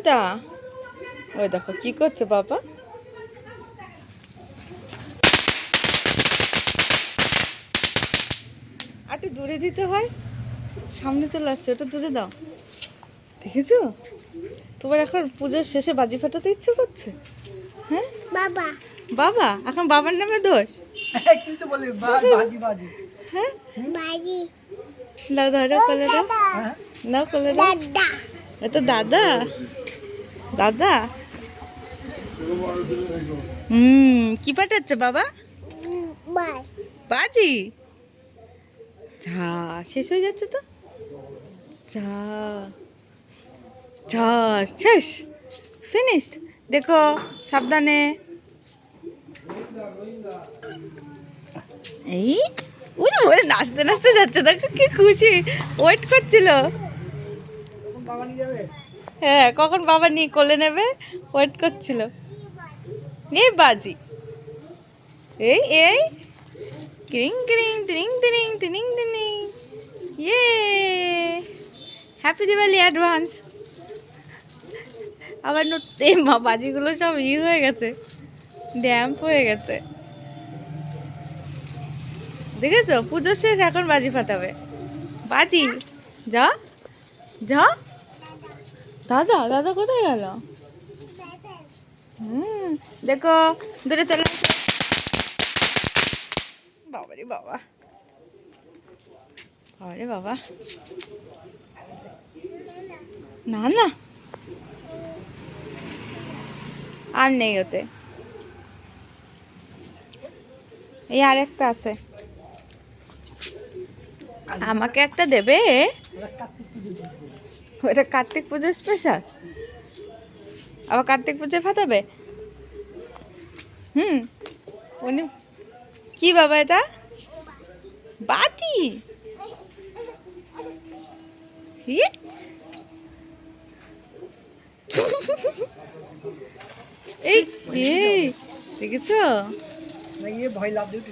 কোনটা? ওই দেখো কি করছে বাবা? একটু দূরে দিতে হয়। সামনে চলে আসছে ওটা দূরে দাও। দেখেছ? তোমার এখন পুজোর শেষে বাজি ফাটাতে ইচ্ছে করছে? হ্যাঁ? বাবা। বাবা? এখন বাবার নামে দোষ? তুই তো বললি বাজি বাজি। হ্যাঁ? বাজি। না ধরো কোলে দাও হ্যাঁ না দাদা। এটা দাদা? দাদা? হুম, কি পাঠাচ্ছে বাবা? বাজি? ঝা, শেষ হয়ে যাচ্ছে তো? ঝা ঝা, শেষ ফিনিশড দেখো, সাবধানে। এই ওই ওই নাচতে নাচতে যাচ্ছে, দেখো কি খুশি। ওয়েট করছিল। বাবা নিয়ে যাবে? হ্যাঁ কখন বাবা নিয়ে কোলে নেবে? ওয়েট করছিল। এই বাজি। এই এই। ক্রিং ক্রিং টিরিং টিরিং টিরিং টিরিং ইয়ে হ্যাপি দিওয়ালি অ্যাডভান্স আবার এই মা, বাজিগুলো সব ই হয়ে গেছে। ড্যাম্প হয়ে গেছে। দেখেছ? পুজো শেষ, এখন বাজি ফাটাবে। বাজি যা যা দাদা দাদা কোথায় গেল? হুম, দেখো দূরে চলে। বাবা রে বাবা। বাবা রে বাবা। না না। আর নেই ওতে। এই আর একটা আছে। আমাকে একটা দেবে ওরা কার্তিক পুজো করবে। ওটা কার্তিক পুজোর স্পেশাল আবার কার্তিক পুজোয় ফাটাবে? হুম উনি কি বাবা এটা? বাটি? এই এই দেখেছ? ইয়ে ভয় লাভ দিয়ে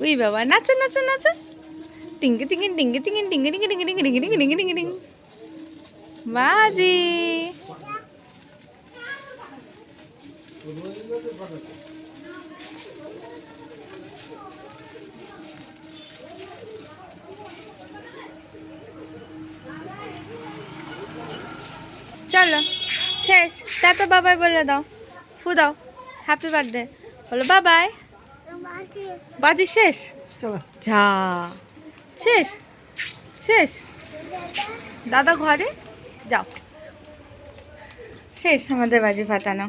উই বাবা নাচো নাচো নাচো টিঙ্গি টিঙ্গি টিঙ্গি টিঙ্গি টিঙ্গি টিঙ্গি টিঙ্গি টিঙ্গি টিঙ্গি টিঙ্গি টিঙ্গি টিঙ্গি টিঙ্গি বাজি চলো শেষ টাটা বাবাই বলে দাও ফু দাও হ্যাপি বার্থডে বলো বাবাই বাজি বাজি শেষ যা। শেষ? শেষ? দাদা ঘরে? যাও। শেষ আমাদের বাজি ফাটানো।